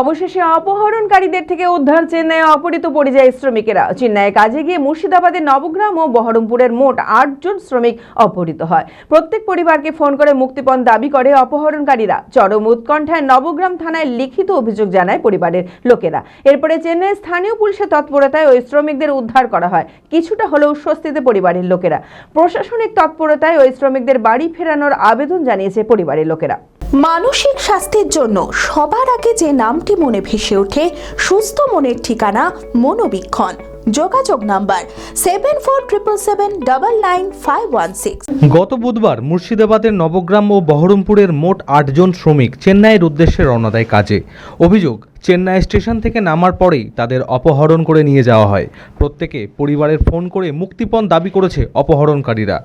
অবশেষে অপহরণকারীদের থেকে উদ্ধার চেন্নাইয়ে অপহৃত পরিযায়ী শ্রমিকেরা। চেন্নাইয়ে কাজে গিয়ে মুর্শিদাবাদের নবগ্রাম ও বহরমপুরের মোট আটজন শ্রমিক অপহৃত হয়। প্রত্যেক পরিবারকে ফোন করে মুক্তিপণ দাবি করে অপহরণকারীরা। চরম উৎকণ্ঠায় নবগ্রাম থানায় লিখিত অভিযোগ জানায় পরিবারের লোকেরা। এরপরে চেন্নাই স্থানীয় পুলিশের তৎপরতায় ওই শ্রমিকদের উদ্ধার করা হয়। কিছুটা হলেও স্বস্তিতে পরিবারের লোকেরা। প্রশাসনিক তৎপরতায় ওই শ্রমিকদের বাড়ি ফেরানোর আবেদন জানিয়েছে পরিবারের লোকেরা। মানসিক স্বাস্থ্যের জন্য সবার আগে যে নামটি মনে ভেসে ওঠে, সুস্থ মনের ঠিকানা মনোবীক্ষণ। যোগাযোগ number seven four triple seven double nine five one six গত বুধবার মুর্শিদাবাদের নবগ্রাম ও বহরমপুরের মোট আটজন শ্রমিক চেন্নাইয়ের উদ্দেশ্যে রওনা দেয় কাজে। অভিযোগ, চেন্নাই স্টেশন থেকে নামার পরেই তাদের অপহরণ করে নিয়ে যাওয়া হয়। প্রত্যেকে পরিবারের ফোন করে মুক্তিপণ দাবি করেছে অপহরণকারীরা।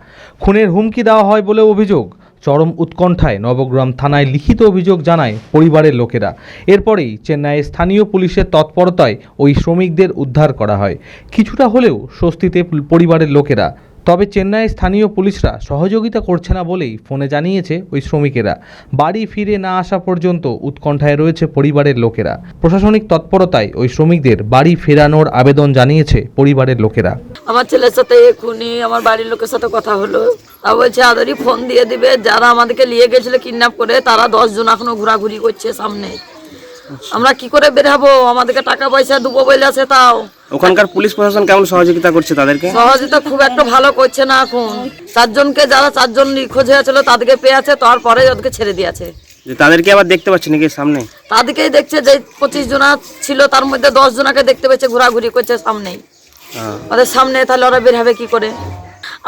খুনের হুমকি দেওয়া হয় বলে অভিযোগ চরম উৎকণ্ঠায় নবগ্রাম থানায় লিখিত অভিযোগ জানায় পরিবারের লোকেরা। এরপরেই চেন্নাইয়ের স্থানীয় পুলিশের তৎপরতায় ওই শ্রমিকদের উদ্ধার করা হয়। কিছুটা হলেও স্বস্তিতে পরিবারের লোকেরা তবে চেন্নাইয়ের স্থানীয় পুলিশরা সহযোগিতা করছে না বলেই ফোনে জানিয়েছে ওই শ্রমিকেরা। বাড়ি ফিরে না আসা পর্যন্ত উৎকণ্ঠায় রয়েছে পরিবারের লোকেরা। প্রশাসনিক তৎপরতায় ওই শ্রমিকদের বাড়ি ফেরানোর আবেদন জানিয়েছে পরিবারের লোকেরা। আমার ছেলের সাথে এক্ষুনি আমার বাড়ির লোকের সাথে কথা হলো। তা বলছে, আদারি ফোন দিয়ে দিবে। যারা আমাদেরকে নিয়ে গেছিল কিডন্যাপ করে, তারা দশ জন এখনও ঘোরাঘুরি করছে সামনে। আমরা কি করে বেরাবো আমাদেরকে টাকা পয়সা দুবো বলে আছে তাও। ওখানকার পুলিশ প্রশাসন কেমন সহযোগিতা করছে তাদেরকে? সহজে খুব একটা ভালো করছে না এখন। চারজনকে যারা চারজন নিখোঁজ হয়েছিল তাদেরকে পেয়েছে তারপরে ওদেরকে ছেড়ে দিয়েছে যে তাদেরকে আবার দেখতে পাচ্ছি নাকি সামনে? তাদেরকেই দেখছে যে পঁচিশ জনা ছিল তার মধ্যে দশ জনাকে দেখতে পেয়েছে ঘোরাঘুরি করছে সামনেই। হ্যাঁ। ওদের সামনে তাহলে ওরা বের হবে কি করে?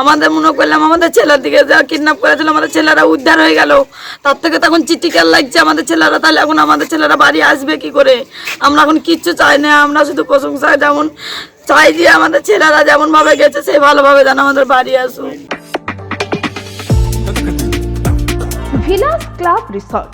আমাদের মনে করলাম আমাদের ছেলের দিকে যা কিডন্যাপ করেছিল, আমাদের ছেলেরা উদ্ধার হয়ে গেল। তার থেকে তখন চিটিকার লাগছে আমাদের ছেলেরা, তাহলে এখন আমাদের ছেলেরা বাড়ি আসবে কি করে? আমরা এখন কিচ্ছু চাই না, আমরা শুধু প্রশংসা যেমন চাই যে আমাদের ছেলেরা যেমন ভাবে গেছে, সেই ভালোভাবে যেন আমাদের বাড়ি আসুক। Villus club resort